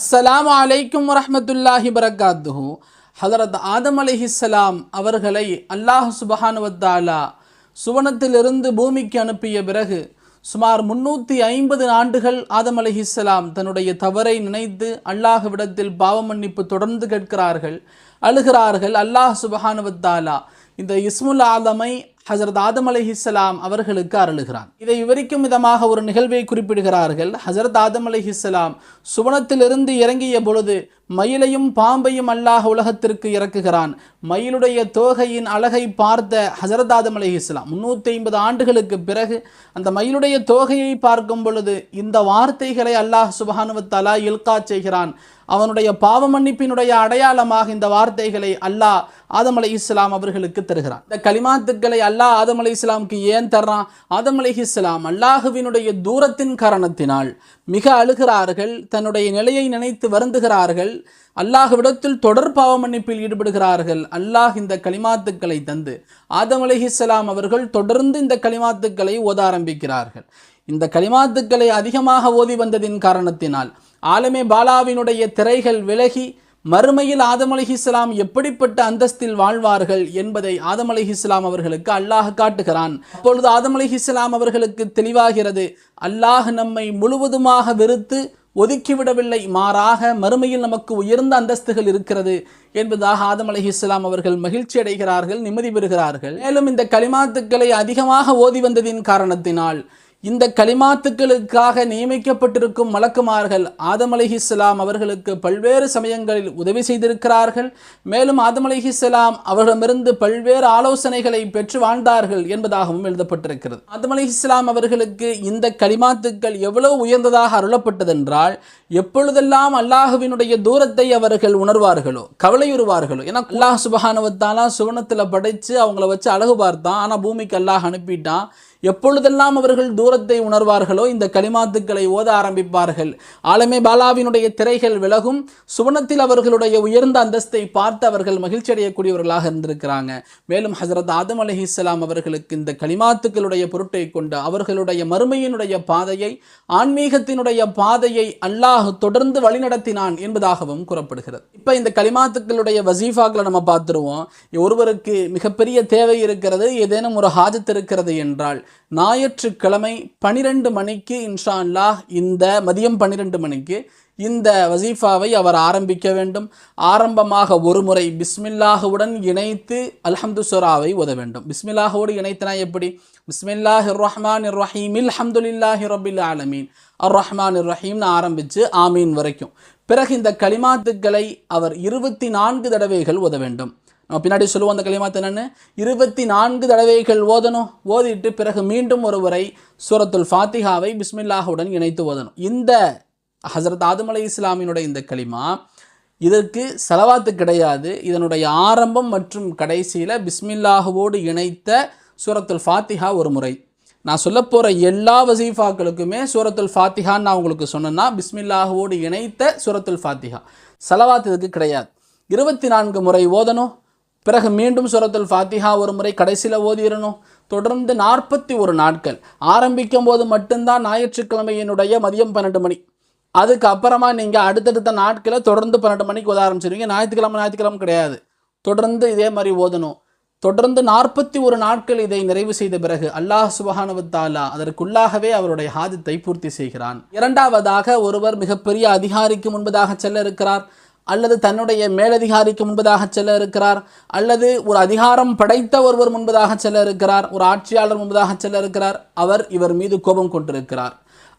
அஸ்ஸலாமு அலைக்கும் வரமத்துல்லாஹி வரகாத்துஹு ஹதரத் ஆதம் அலிஹிஸ்லாம் அவர்களை அல்லாஹ் சுபஹானுவத்தாலா சுவனத்திலிருந்து பூமிக்கு அனுப்பிய பிறகு சுமார் முன்னூற்றி ஐம்பது ஆண்டுகள் ஆதம் அலிஹிஸ்லாம் தன்னுடைய தவறை நினைத்து அல்லாஹ்விடத்தில் பாவ மன்னிப்பு தொடர்ந்து கேட்கிறார்கள் அழுகிறார்கள். அல்லாஹ் சுபஹானுவத்தாலா இந்த இஸ்முல் ஆதமை ஹசரத் ஆதம் அலைஹிஸ்ஸலாம் அவர்களுக்கு அருளுகிறான். இதை விவரிக்கும் விதமாக ஒரு நிகழ்வை குறிப்பிடுகிறார்கள். ஹசரத் ஆதம் அலைஹிஸ்ஸலாம் சுவனத்திலிருந்து இறங்கிய பொழுது மயிலையும் பாம்பையும் அல்லாஹ் உலகத்திற்கு இறக்குகிறான். மயிலுடைய தோகையின் அழகை பார்த்த ஹசரத் ஆதம் அலைஹிஸ்ஸலாம் முன்னூற்றி ஐம்பது ஆண்டுகளுக்கு பிறகு அந்த மயிலுடைய தோகையை பார்க்கும் பொழுது இந்த வார்த்தைகளை அல்லாஹ் சுபஹானுவத்தாலா இல்கா செய்கிறான். அவனுடைய பாவ மன்னிப்பினுடைய அடையாளமாக இந்த வார்த்தைகளை அல்லாஹ் ஆதம் அலி இஸ்லாம் அவர்களுக்கு தருகிறான். இந்த கலிமாத்துக்களை அல்லாஹ் ஆதம் அலி இஸ்லாமுக்கு ஏன் தர்றான்? ஆதம் அலி இஸ்லாம் அல்லாஹுவினுடைய தூரத்தின் காரணத்தினால் மிக அழுகிறார்கள் தன்னுடைய நிலையை நினைத்து வருந்துகிறார்கள் அல்லாஹ்விடத்தில் தொடர் பாவ மன்னிப்பில் ஈடுபடுகிறார்கள். அல்லாஹ் இந்த கலிமாத்துக்களை தந்து ஆதம் அலைஹிஸ்ஸலாம் அவர்கள் தொடர்ந்து இந்த களிமாத்துக்களை ஓத ஆரம்பிக்கிறார்கள். இந்த கலிமாத்துக்களை அதிகமாக ஓதி வந்ததின் காரணத்தினால் ஆலமே பாலாவினுடைய திரைகள் விலகி மறுமையில் ஆதம் அலிஹிஸ்லாம் எப்படிப்பட்ட அந்தஸ்தில் வாழ்வார்கள் என்பதை ஆதம் அலிஹிஸ்லாம் அவர்களுக்கு அல்லாஹ் காட்டுகிறான். அப்பொழுது ஆதம் அலிஹிஸ்லாம் அவர்களுக்கு தெளிவாகிறது அல்லாஹ் நம்மை முழுவதுமாக வெறுத்து ஒதுக்கிவிடவில்லை மாறாக மறுமையில் நமக்கு உயர்ந்த அந்தஸ்துகள் இருக்கிறது என்பதாக ஆதம் அலி இஸ்லாம் அவர்கள் மகிழ்ச்சி அடைகிறார்கள் நிம்மதி பெறுகிறார்கள். மேலும் இந்த களிமாத்துக்களை அதிகமாக ஓதி வந்ததின் காரணத்தினால் இந்த களிமாத்துக்களுக்காக நியமிக்கப்பட்டிருக்கும் மலக்குமார்கள் ஆதம் அலிஹிஸ்லாம் அவர்களுக்கு பல்வேறு சமயங்களில் உதவி செய்திருக்கிறார்கள். மேலும் ஆதம் அலிஹிஸ்லாம் அவர்களிடமிருந்து பல்வேறு ஆலோசனைகளை பெற்று வாழ்ந்தார்கள் என்பதாகவும் எழுதப்பட்டிருக்கிறது. ஆதம் அலிஹிஸ்லாம் அவர்களுக்கு இந்த களிமாத்துக்கள் எவ்வளவு உயர்ந்ததாக அருளப்பட்டதென்றால் எப்பொழுதெல்லாம் அல்லாஹுவினுடைய தூரத்தை அவர்கள் உணர்வார்களோ கவலையுறுவார்களோ ஏன்னா அல்லாஹ் சுபஹானுவத்தாலா சுவனத்தில் படைச்சு அவங்கள வச்சு அழகு பார்த்தான் ஆனால் பூமிக்கு அல்லாஹ் அனுப்பிட்டான். எப்பொழுதெல்லாம் அவர்கள் தூரத்தை உணர்வார்களோ இந்த கலிமாத்துக்களை ஓத ஆரம்பிப்பார்கள். ஆலமே பாலாவினுடைய திரைகள் விலகும். சுவனத்தில் அவர்களுடைய உயர்ந்த அந்தஸ்தை பார்த்து அவர்கள் மகிழ்ச்சி அடையக்கூடியவர்களாக இருந்திருக்கிறாங்க. மேலும் ஹசரத் ஆதம் அலஹி இஸ்லாம் அவர்களுக்கு இந்த கலிமாத்துக்களுடைய பொருட்டை கொண்டு அவர்களுடைய மறுமையினுடைய பாதையை ஆன்மீகத்தினுடைய பாதையை அல்லாஹ் தொடர்ந்து வழிநடத்தினான் என்பதாகவும் கூறப்படுகிறது. இப்போ இந்த கலிமாத்துக்களுடைய வசீஃபாக்களை நம்ம பார்த்துருவோம். ஒருவருக்கு மிகப்பெரிய தேவை இருக்கிறது ஏதேனும் ஒரு ஹாஜத் இருக்கிறது என்றால் ஞாயிற்றுக்கிழமை பனிரெண்டு மணிக்கு இன்ஷா அல்லாஹ் இந்த மதியம் பன்னிரெண்டு மணிக்கு இந்த வசீஃபாவை அவர் ஆரம்பிக்க வேண்டும். ஆரம்பமாக ஒரு முறை பிஸ்மில்லாஹுடன் இணைத்து அல்ஹம்து சுராவை ஓத வேண்டும். பிஸ்மில்லாஹோடு இணைத்தனா எப்படி? பிஸ்மில்லாஹ் ரஹ்மான் ரஹீம் அல்ஹம்துலில்லாஹி ரபில் ஆலமீன். அர் ரஹ்மான் ரஹீம்னு ஆரம்பித்து ஆமீன் வரைக்கும். பிறகு இந்த களிமாத்துக்களை அவர் இருபத்தி நான்கு தடவைகள் ஓத வேண்டும். நம்ம பின்னாடி சொல்லுவோம் அந்த களிமாத்து என்னென்னு? இருபத்தி நான்கு தடவைகள் ஓதணும். ஓதிட்டு பிறகு மீண்டும் ஒரு சூரத்துல் ஃபாத்திஹாவை பிஸ்மில்லாஹுடன் இணைத்து ஓதணும். இந்த ஹசரத் ஆதம் அலை இஸ்லாமினுடைய இந்த களிமா இதற்கு செலவாத்து கிடையாது. இதனுடைய ஆரம்பம் மற்றும் கடைசியில் பிஸ்மில்லாஹுவோடு இணைத்த சூரத்துல் ஃபாத்திஹா ஒரு முறை. நான் சொல்ல போகிற எல்லா வசீஃபாக்களுக்குமே சூரத்துல் ஃபாத்திஹான்னு நான் உங்களுக்கு சொன்னேன்னா பிஸ்மில்லாஹுவோடு இணைத்த சூரத்துல் ஃபாத்திஹா. செலவாத்து இதுக்கு கிடையாது. இருபத்தி நான்கு முறை ஓதணும். பிறகு மீண்டும் சுரத்துல் ஃபாத்திஹா ஒரு முறை கடைசியில் ஓதிடணும் தொடர்ந்து நாற்பத்தி ஒரு நாட்கள். ஆரம்பிக்கும் போது மட்டும்தான் ஞாயிற்றுக்கிழமையினுடைய மதியம் பன்னெண்டு மணி. அதுக்கு அப்புறமா நீங்கள் அடுத்தடுத்த நாட்களை தொடர்ந்து பன்னெண்டு மணிக்கு ஓத ஆரம்பிச்சிருவீங்க. ஞாயிற்றுக்கிழமை ஞாயிற்றுக்கிழமை கிடையாது. தொடர்ந்து இதே மாதிரி ஓதணும். தொடர்ந்து நாற்பத்தி ஒரு நாட்கள் இதை நிறைவு செய்த பிறகு அல்லாஹ் சுபஹானுவத்தாலா அதற்குள்ளாகவே அவருடைய ஹாஜத்தை பூர்த்தி செய்கிறான். இரண்டாவதாக ஒருவர் மிகப்பெரிய அதிகாரிக்கு முன்பதாக செல்ல இருக்கிறார். அல்லது தன்னுடைய மேலதிகாரிக்கு முன்பதாக செல்ல இருக்கிறார் அல்லது ஒரு அதிகாரம் படைத்த ஒருவர் முன்பதாக செல்ல இருக்கிறார் ஒரு ஆட்சியாளர் முன்பதாக செல்ல இருக்கிறார் அவர் இவர் மீது கோபம் கொண்டிருக்கிறார்.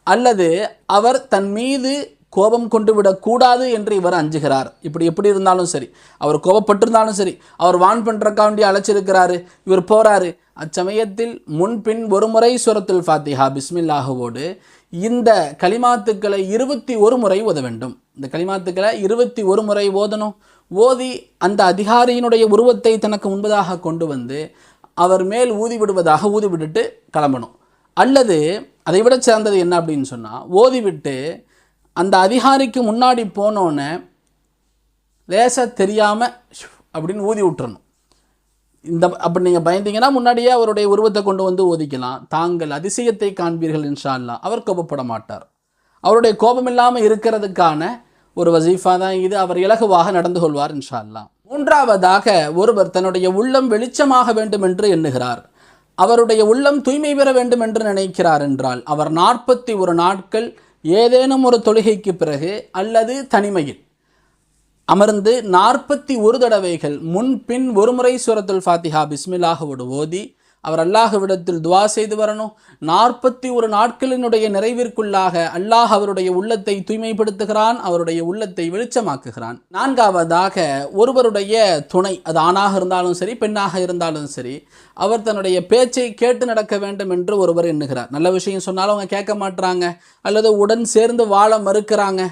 அல்லது அவர் தன் மீது கோபம் கொண்டு விடக்கூடாது என்று இவர் அஞ்சுகிறார். இப்படி எப்படி இருந்தாலும் சரி அவர் கோபப்பட்டிருந்தாலும் சரி அவர் வான் பண்ணுறக்காண்டி அழைச்சிருக்கிறாரு இவர் போகிறாரு அச்சமயத்தில் முன்பின் ஒரு முறை சுரத்துல் ஃபாத்திஹா பிஸ்மில்லாஹுவோடு இந்த களிமாத்துக்களை இருபத்தி ஒரு முறை ஓத வேண்டும். இந்த களிமாத்துக்களை இருபத்தி ஒரு முறை ஓதணும். ஓதி அந்த அதிகாரியினுடைய உருவத்தை தனக்கு முன்பதாக கொண்டு வந்து அவர் மேல் ஊதி விடுவதாக ஊதி விட்டுட்டு கிளம்பணும். அல்லது அதை விட சிறந்தது என்ன அப்படின்னு சொன்னால் ஓதி விட்டு அந்த அதிகாரிக்கு முன்னாடி போனோன்னே லேசாக தெரியாமல் அப்படின்னு ஊதி விட்டுறணும். இந்த அப்படி நீங்கள் பயந்தீங்கன்னா முன்னாடியே அவருடைய உருவத்தை கொண்டு வந்து ஒதுக்கலாம் தாங்கள் அதிசயத்தை காண்பீர்கள் இன்ஷா அவர் கோபப்பட மாட்டார். அவருடைய கோபம் இல்லாமல் இருக்கிறதுக்கான ஒரு வசீஃபா தான் இது. அவர் இலகுவாக நடந்து கொள்வார் இன்ஷா மூன்றாவதாக ஒருவர் தன்னுடைய உள்ளம் வெளிச்சமாக வேண்டும் என்று எண்ணுகிறார். அவருடைய உள்ளம் தூய்மை பெற வேண்டும் என்று நினைக்கிறார் என்றால் அவர் நாற்பத்தி ஒரு நாட்கள் ஏதேனும் ஒரு தொழுகைக்கு பிறகு அல்லது தனிமையில் அமர்ந்து நாற்பத்தி ஒரு தடவைகள் முன்பின் ஒருமுறை சூரத்துல் ஃபாத்திஹா பிஸ்மில்லாஹுவோடு ஓதி அவர் அல்லாஹுவிடத்தில் துவா செய்து வரணும். நாற்பத்தி ஒரு நாட்களினுடைய நிறைவிற்குள்ளாக அல்லாஹ் அவருடைய உள்ளத்தை தூய்மைப்படுத்துகிறான் அவருடைய உள்ளத்தை வெளிச்சமாக்குகிறான். நான்காவதாக ஒருவருடைய துணை அது ஆணாக இருந்தாலும் சரி பெண்ணாக இருந்தாலும் சரி அவர் தன்னுடைய பேச்சை கேட்டு நடக்க வேண்டும் என்று ஒருவர் எண்ணுகிறார். நல்ல விஷயம் சொன்னாலும் அவங்க கேட்க மாட்றாங்க அல்லது உடன் சேர்ந்து வாழ மறுக்கிறாங்க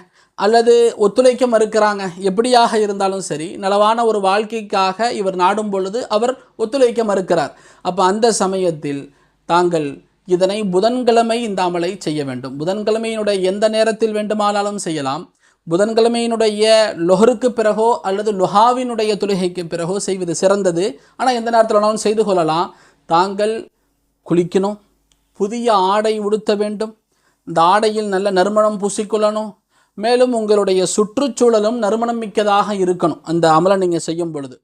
அல்லது ஒத்துழைக்க மறுக்கிறாங்க. எப்படியாக இருந்தாலும் சரி நலவான ஒரு வாழ்க்கைக்காக இவர் நாடும் பொழுது அவர் ஒத்துழைக்க மறுக்கிறார். அப்போ அந்த சமயத்தில் தாங்கள் இதனை புதன்கிழமை இந்த அமலை செய்ய வேண்டும். புதன்கிழமையினுடைய எந்த நேரத்தில் வேண்டுமானாலும் செய்யலாம். புதன்கிழமையினுடைய லொஹருக்கு பிறகோ அல்லது லுஹாவினுடைய தொழுகைக்கு பிறகோ செய்வது சிறந்தது. ஆனால் எந்த நேரத்தில் வேணாலும் செய்து கொள்ளலாம். தாங்கள் குளிக்கணும். புதிய ஆடை உடுத்த வேண்டும். இந்த ஆடையில் நல்ல நறுமணம் பூசிக்கொள்ளணும். மேலும் உங்களுடைய சுற்றுச்சூழலும் நறுமணம் மிக்கதாக இருக்கணும். அந்த அமலை நீங்கள் செய்யும் பொழுது.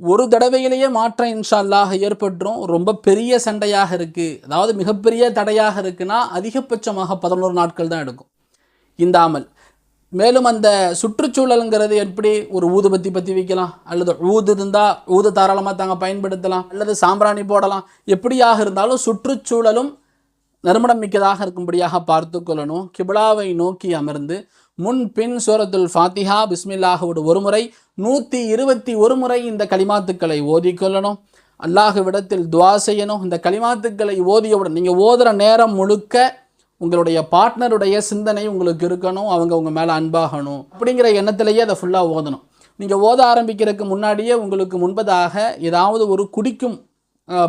ஒரு தடவையிலேயே மாற்றம் இன்ஷா ஏற்பட்டுரும். ரொம்ப பெரிய சண்டையாக இருக்குது அதாவது மிகப்பெரிய தடையாக இருக்குன்னா அதிகபட்சமாக பதினோரு நாட்கள் தான் எடுக்கும். இந்த அமல். மேலும் அந்த சுற்றுச்சூழலுங்கிறது எப்படி? ஒரு ஊதுபத்தி பற்றி வைக்கலாம். அல்லது ஊது இருந்தால் ஊது தாராளமாக தாங்க பயன்படுத்தலாம். அல்லது சாம்பிராணி போடலாம். எப்படியாக இருந்தாலும் சுற்றுச்சூழலும் நறுமணம் மிக்கதாக இருக்கும்படியாக பார்த்து கொள்ளணும். கிபிலாவை நோக்கி அமர்ந்து முன் பின் சூரத்துல் ஃபாத்திஹா பிஸ்மில்லாஹோடு ஒரு முறை நூற்றி இருபத்தி ஒரு முறை இந்த கலிமாத்துக்களை ஓதிக்கொள்ளணும் அல்லாஹுவிடத்தில் துவா செய்யணும். இந்த கலிமாத்துக்களை ஓதியவுடன் நீங்கள் ஓதுகிற நேரம் முழுக்க உங்களுடைய பார்ட்னருடைய சிந்தனை உங்களுக்கு இருக்கணும். அவங்க உங்கள் மேலே அன்பாகணும். அப்படிங்கிற எண்ணத்திலேயே அதை ஃபுல்லாக ஓதணும். நீங்கள் ஓத ஆரம்பிக்கிறதுக்கு முன்னாடியே உங்களுக்கு முன்பதாக ஏதாவது ஒரு குடிக்கும்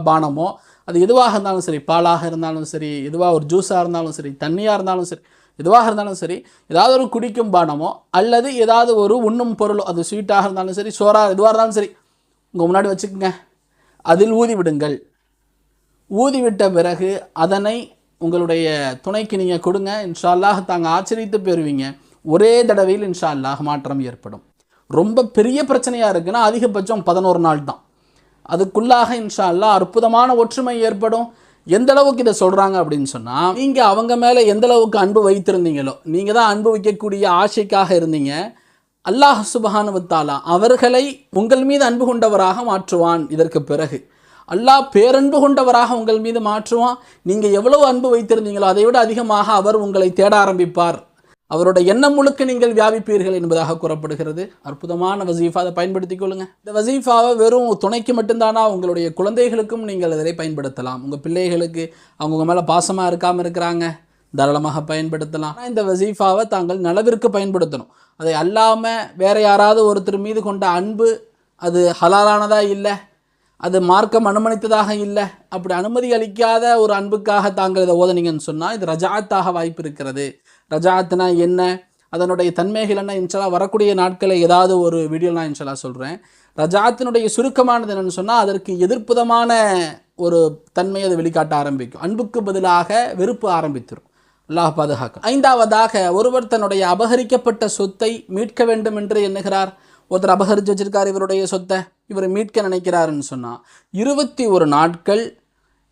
பானமோ அது எதுவாக இருந்தாலும் சரி பாலாக இருந்தாலும் சரி எதுவாக ஒரு ஜூஸாக இருந்தாலும் சரி தண்ணியாக இருந்தாலும் சரி எதுவாக இருந்தாலும் சரி ஏதாவது ஒரு குடிக்கும் பானமோ அல்லது ஏதாவது ஒரு உண்ணும் பொருளோ அது ஸ்வீட்டாக இருந்தாலும் சரி சோறாக எதுவாக இருந்தாலும் சரி உங்கள் முன்னாடி வச்சுக்கோங்க. அதில் ஊதி விடுங்கள். பிறகு அதனை உங்களுடைய துணைக்கு நீங்கள் கொடுங்க. இன்ஷா அல்லாஹ் தாங்கள் ஆச்சரித்து பெறுவீங்க. ஒரே தடவையில் இன்ஷா அல்லாஹ் மாற்றம் ஏற்படும். ரொம்ப பெரிய பிரச்சனையாக இருக்குன்னா அதிகபட்சம் பதினோரு நாள் தான். அதுக்குள்ளாக இன்ஷா அல்லாஹ் அற்புதமான ஒற்றுமை ஏற்படும். எந்த அளவுக்கு இதை சொல்கிறாங்க அப்படின்னு சொன்னால் நீங்கள் அவங்க மேலே எந்த அளவுக்கு அன்பு வைத்திருந்தீங்களோ நீங்கள் தான் அன்பு வைக்கக்கூடிய ஆசைக்காக இருந்தீங்க. அல்லாஹ் சுபஹானுவத்தாலா அவர்களை உங்கள் மீது அன்பு கொண்டவராக மாற்றுவான் இதற்கு பிறகு. அல்லாஹ் பேரன்பு கொண்டவராக உங்கள் மீது மாற்றுவான். நீங்கள் எவ்வளவு அன்பு வைத்திருந்தீங்களோ அதை விட அதிகமாக அவர் உங்களை தேட ஆரம்பிப்பார். அவரோட எண்ணம் முழுக்க நீங்கள் வியாபிப்பீர்கள் என்பதாக கூறப்படுகிறது. அற்புதமான வசீஃபா அதை பயன்படுத்திக் கொள்ளுங்கள் இந்த வசீஃபாவை வெறும் துணைக்கு மட்டும்தானா உங்களுடைய குழந்தைகளுக்கும் நீங்கள் அதை பயன்படுத்தலாம். உங்கள் பிள்ளைகளுக்கு அவங்க மேலே பாசமாக இருக்காமல் இருக்கிறாங்க தாராளமாக பயன்படுத்தலாம். இந்த வசீஃபாவை தாங்கள் நலவிற்கு பயன்படுத்தணும். அதை அல்லாமல் வேற யாராவது ஒருத்தர் மீது கொண்ட அன்பு அது ஹலாலானதாக இல்லை? அது மார்க்கம் அனுமதித்ததாக இல்லை. அப்படி அனுமதி அளிக்காத ஒரு அன்புக்காக தாங்கள் இதை ஓதனீங்கன்னு சொன்னால் இது ரஜாத்தாக வாய்ப்பு இருக்கிறது. ரஜாத்னா என்ன? அதனுடைய தன்மைகள் என்ன? இன்ஷாலா வரக்கூடிய நாட்களை ஏதாவது ஒரு வீடியோ நான் இன்ஷாலா சொல்கிறேன் ரஜாத்தினுடைய சுருக்கமானது என்னென்னு சொன்னால் அதற்கு எதிர்ப்புதமான ஒரு தன்மையை அது வெளிக்காட்ட ஆரம்பிக்கும். அன்புக்கு பதிலாக வெறுப்பு ஆரம்பித்திரும். அல்லாஹ் பாதுகாக்கும். ஐந்தாவதாக ஒருவர் தன்னுடைய அபகரிக்கப்பட்ட சொத்தை மீட்க வேண்டும் என்று எண்ணுகிறார். ஒருத்தர் அபகரித்து வச்சிருக்கார் இவருடைய சொத்தை. இவர் மீட்க நினைக்கிறாருன்னு சொன்னால் இருபத்தி ஒரு நாட்கள்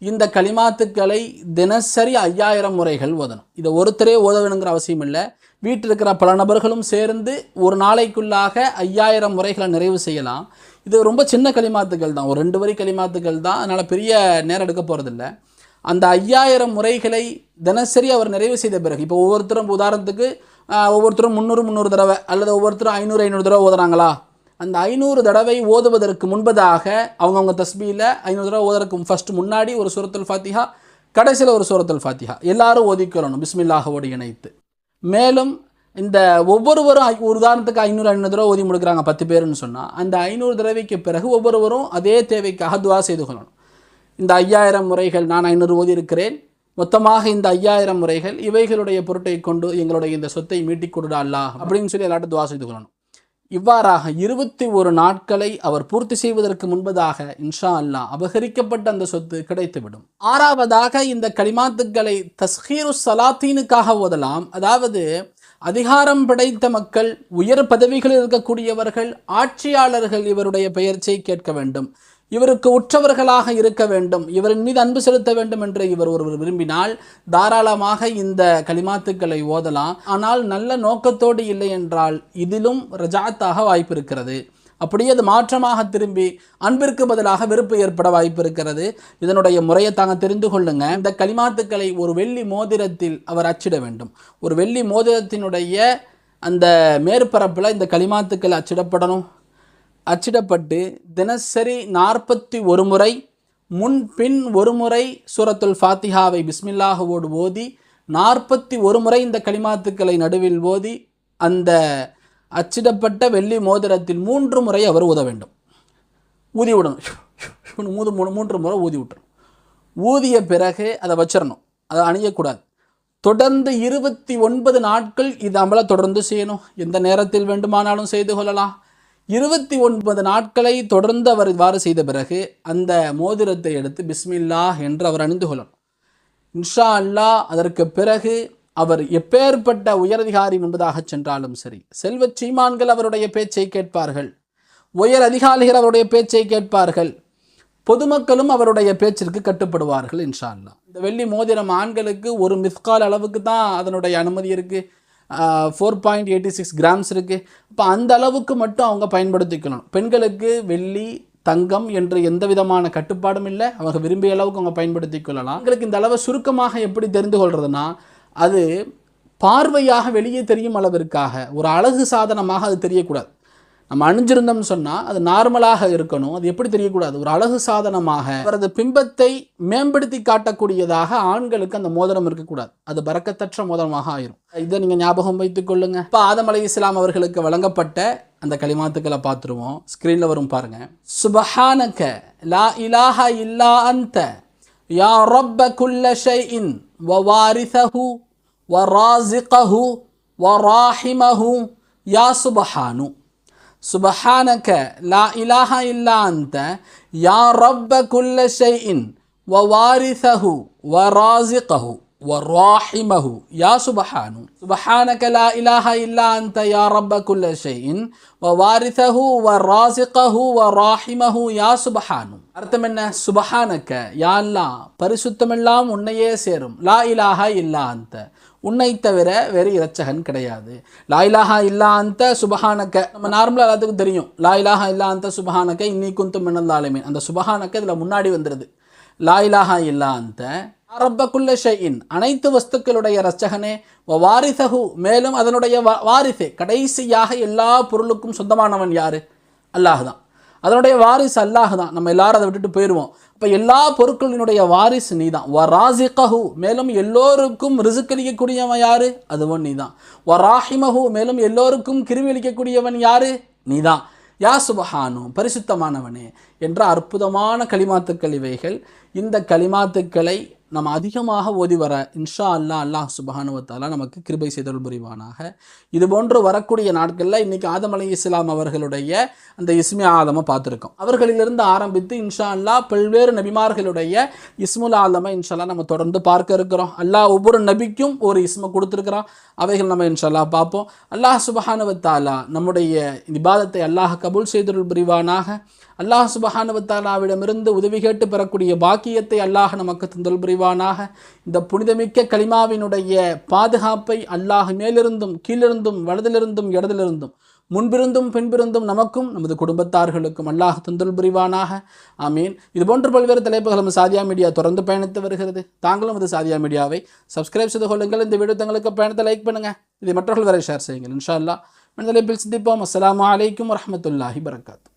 இந்த களிமாத்துக்களை தினசரி ஐயாயிரம் முறைகள் ஓதணும். இதை ஒருத்தரே ஓத வேணுங்கிற அவசியம் இல்லை. வீட்டில் இருக்கிற பல நபர்களும் சேர்ந்து ஒரு நாளைக்குள்ளாக ஐயாயிரம் முறைகளை நிறைவு செய்யலாம். இது ரொம்ப சின்ன களிமாத்துக்கள் தான். ஒரு ரெண்டு வரி களிமாத்துக்கள் தான். அதனால் பெரிய நேரம் எடுக்க போகிறதில்ல அந்த ஐயாயிரம் முறைகளை தினசரி அவர் நிறைவு செய்த பிறகு இப்போ ஒவ்வொருத்தரும் உதாரணத்துக்கு ஒவ்வொருத்தரும் முந்நூறு முந்நூறு தடவை அல்லது ஒவ்வொருத்தரும் ஐநூறு ஐநூறு தடவை ஓதுறாங்களா? அந்த ஐநூறு தடவை ஓதுவதற்கு முன்பதாக அவங்கவுங்க தஸ்பியில் ஐநூறு தடவை ஓதுறதுக்கு ஃபஸ்ட்டு முன்னாடி ஒரு சூரத்துல் ஃபாத்திஹா கடைசியில் ஒரு சூரத்துல் ஃபாத்திஹா. எல்லாரும் ஓதிக்கொள்ளணும் பிஸ்மில்லாஹோடு இணைத்து. மேலும் இந்த ஒவ்வொருவரும் ஒரு உதாரணத்துக்கு ஐநூறு ஐநூறு தடவை ஓதி முடிக்கிறாங்க பத்து பேருன்னு சொன்னால் அந்த ஐநூறு தடவைக்கு பிறகு ஒவ்வொருவரும் அதே தேவைக்காக துவா செய்து கொள்ளணும். இந்த ஐயாயிரம் முறைகள் நான் ஐநூறு ஓதி இருக்கிறேன் மொத்தமாக இந்த ஐயாயிரம் முறைகள் இவைகளுடைய பொருட்டை கொண்டு எங்களுடைய இந்த சொத்தை மீட்டிக் கொடுடா அல்லாஹ் அப்படின்னு சொல்லி எல்லாட்டும் துவா செய்து கொள்ளணும். இவ்வாறாக இருபத்தி ஒரு நாட்களை அவர் பூர்த்தி செய்வதற்கு முன்பதாக இன்ஷா அல்லாஹ் அபகரிக்கப்பட்ட அந்த சொத்து கிடைத்துவிடும். ஆறாவதாக இந்த களிமாத்துக்களை தஸ்ஹீரு சலாத்தீனுக்காக ஓதலாம். அதாவது அதிகாரம் படைத்த மக்கள் உயர் பதவிகளில் இருக்கக்கூடியவர்கள் ஆட்சியாளர்கள் இவருடைய பெயர்ச்சை கேட்க வேண்டும். இவருக்கு உற்றவர்களாக இருக்க வேண்டும். இவரின் மீது அன்பு செலுத்த வேண்டும் என்று இவர் ஒருவர் விரும்பினால் தாராளமாக இந்த கலிமாத்துக்களை ஓதலாம். ஆனால் நல்ல நோக்கத்தோடு இல்லை என்றால் இதிலும் ரஜாத்தாக வாய்ப்பு இருக்கிறது. அப்படியே அது மாற்றமாக திரும்பி அன்பிற்கு பதிலாக வெறுப்பு ஏற்பட வாய்ப்பு இருக்கிறது. இதனுடைய முறையை தாங்க தெரிந்து கொள்ளுங்க. இந்த களிமாத்துக்களை ஒரு வெள்ளி மோதிரத்தில் அவர் அச்சிட வேண்டும். ஒரு வெள்ளி மோதிரத்தினுடைய அந்த மேற்பரப்பில் இந்த களிமாத்துக்கள் அச்சிடப்படணும். அச்சிடப்பட்டு தினசரி நாற்பத்தி ஒரு முறை முன்பின் ஒரு முறை சூரத்துல் ஃபாத்திஹாவை பிஸ்மில்லாஹுவோடு ஓதி நாற்பத்தி ஒரு முறை இந்த களிமாத்துக்களை நடுவில் ஓதி அந்த அச்சிடப்பட்ட வெள்ளி மோதிரத்தில் மூன்று முறை அவர் ஊத வேண்டும். ஊதி விடணும். மூது மூணு மூன்று முறை ஊதி விட்டுறணும் ஊதிய பிறகு அதை வச்சிடணும் அதை அணியக்கூடாது. தொடர்ந்து இருபத்தி ஒன்பது நாட்கள் இது அமல தொடர்ந்து செய்யணும். எந்த நேரத்தில் வேண்டுமானாலும் செய்து கொள்ளலாம். இருபத்தி ஒன்பது நாட்களை தொடர்ந்து அவர் இவ்வாறு செய்த பிறகு அந்த மோதிரத்தை எடுத்து பிஸ்மில்லா என்று அவர் அணிந்து கொள்ளணும். இன்ஷா அல்லாஹ் அதற்கு பிறகு அவர் எப்பேற்பட்ட உயரதிகாரி என்பதாக சென்றாலும் சரி. செல்வ சீமான்கள் அவருடைய பேச்சை கேட்பார்கள். உயர் அதிகாரிகள் அவருடைய பேச்சை கேட்பார்கள். பொதுமக்களும் அவருடைய பேச்சிற்கு கட்டுப்படுவார்கள் இன்ஷா இந்த வெள்ளி மோதிரம் ஆண்களுக்கு ஒரு மிஸ்கால் அளவுக்கு தான் அதனுடைய அனுமதி இருக்குது four point eighty six grams இருக்குது இப்போ அந்த அளவுக்கு மட்டும் அவங்க பயன்படுத்திக்கணும். பெண்களுக்கு வெள்ளி தங்கம் என்று எந்த விதமான கட்டுப்பாடும் இல்லை. அவங்க விரும்பிய அளவுக்கு அவங்க பயன்படுத்தி கொள்ளலாம். எங்களுக்கு இந்த அளவை சுருக்கமாக எப்படி தெரிந்து கொள்றதுன்னா அது பார்வையாக வெளியே தெரியும் அளவிற்காக. ஒரு அழகு சாதனமாக அது தெரியக்கூடாது. நம்ம அணிஞ்சிருந்தோம்னு சொன்னால் அது நார்மலாக இருக்கணும். அது எப்படி தெரியக்கூடாது? ஒரு அழகு சாதனமாக அவரது பிம்பத்தை மேம்படுத்தி காட்டக்கூடியதாக ஆண்களுக்கு அந்த மோதிரம் இருக்கக்கூடாது. அது பறக்கத்தற்ற மோதிரமாக ஆயிரும். இதை நீங்கள் ஞாபகம் வைத்துக் கொள்ளுங்கள் இப்போ ஆதம் அலை இஸ்லாம் அவர்களுக்கு வழங்கப்பட்ட அந்த களிமாத்துக்களை பார்த்துருவோம். ஸ்க்ரீனில் வரும் பாருங்கள் சுபஹானக லா இலாஹா இல்லா அந்த யா ரப்ப குல்ல ஷைஇன் வாரிசஹூ வராசிகஹு வராஹிமஹு யா சுபஹானு سبحانك لا إله إلا أنت يا رب كل شيء ووارثه ورازقه وراحمه يا سبحان سبحانك لا إله إلا أنت يا رب كل شيء ووارثه ورازقه وراحمه يا سبحان அர்த்தம் என்ன சுபஹானக்க யா அல்லா பரிசுத்தமெல்லாம் உன்னையே சேரும் லா இலாஹா இல்லா அந்த உன்னை தவிர வேறு இரட்சகன் கிடையாது. லாயிலாகா இல்லா அந்த சுபஹானக்க நம்ம நார்மலாக எல்லாத்துக்கும் தெரியும். லாயிலாகா இல்லா அந்த சுபஹானக்க இன்னி குந்து மின்னந்தாலுமே அந்த சுபஹானக்க இதில் முன்னாடி வந்துடுது லாயிலாகா இல்லா அந்த ரப்பக்குள்ள ஷையின் அனைத்து வஸ்துக்களுடைய ரச்சகனே வாரிசகு மேலும் அதனுடைய வா- வாரிசே கடைசியாக எல்லா பொருளுக்கும் சொந்தமானவன் யார்? அல்லாஹ் தான் அதனுடைய வாரிசு அல்லாஹ் தான் நம்ம எல்லாரும் அதை விட்டுட்டு போயிடுவோம் இப்போ எல்லா பொருட்களினுடைய வாரிசு நீ தான் வராசிகஹு மேலும் எல்லோருக்கும் ரிசுக்களிக்கக்கூடியவன் யாரு? அதுவும் நீ தான் வராஹிமஹு மேலும் எல்லோருக்கும் கிருமியளிக்கக்கூடியவன் யார் யாரு? நீ தான் யா சுபஹானு பரிசுத்தமானவனே. என்ற அற்புதமான களிமாத்துக்கள் இவைகள். இந்த களிமாத்துக்களை நம்ம அதிகமாக ஓதி வர இன்ஷா அல்லாஹ் அல்லாஹ் சுபஹானுவத்தாலா நமக்கு கிருபை செய்தல் புரிவானாக. இது போன்று வரக்கூடிய நாட்களில் இன்றைக்கி ஆதம் அலி இஸ்லாம் அவர்களுடைய அந்த இஸ்மி ஆதமை பார்த்துருக்கோம். அவர்களிலிருந்து ஆரம்பித்து இன்ஷா அல்லாஹ் பல்வேறு நபிமார்களுடைய இஸ்முல் ஆதமை இன்ஷால்லா நம்ம தொடர்ந்து பார்க்க இருக்கிறோம். அல்லாஹ் ஒவ்வொரு நபிக்கும் ஒரு இஸ்மை கொடுத்துருக்குறோம் அவைகள் நம்ம இன்ஷால்லா பார்ப்போம். அல்லாஹ் சுபஹானுவத்தாலா நம்முடைய நிபாதத்தை அல்லாஹ் கபூல் செய்தல் புரிவானாக. அல்லாஹ் சுபஹானுவத்தாலாவிடமிருந்து உதவி கேட்டு பெறக்கூடிய பாக்கியத்தை அல்லாஹ் நமக்கு தந்தல் புரிவானாக. இந்த புனிதமிக்க கலிமாவினுடைய பாதுகாப்பை அல்லாஹ் மேலிருந்தும் கீழிருந்தும் வலதிலிருந்தும் இடதிலிருந்தும் முன்பிருந்தும் பின்பிருந்தும் நமக்கும் நமது குடும்பத்தார்களுக்கும் அல்லாஹ் தந்தல் புரிவானாக. ஆமீன். இதுபோன்ற பல்வேறு தலைப்புகள் நம்ம சாதியா மீடியா தொடர்ந்து பயணித்து வருகிறது. தாங்களும் அது சாதியா மீடியாவை சப்ஸ்கிரைப் செய்து கொள்ளுங்கள். இந்த வீடியோ தங்களுக்கு பயணத்தை லைக் பண்ணுங்கள் இதை மற்றவர்கள் வரை ஷேர் செய்யுங்கள். இன்ஷா அல்லாஹ். மனித தலைப்பில் சிந்திப்போம். அஸ்ஸலாமு அலைக்கும் வரஹ்மத்துல்லாஹி வரகாத்து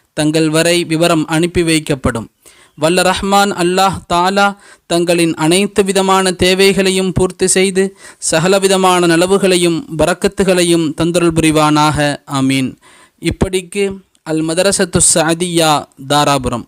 தங்கள் வரை விவரம் அனுப்பி வைக்கப்படும். வல்ல ரஹ்மான் அல்லாஹ் தாலா தங்களின் அனைத்து விதமான தேவைகளையும் பூர்த்தி செய்து சகலவிதமான நலவுகளையும் வரக்கத்துகளையும் தந்தருள் புரிவானாக. ஆமீன். இப்படிக்கு அல் மதரசத்து சாதியா தாராபுரம்.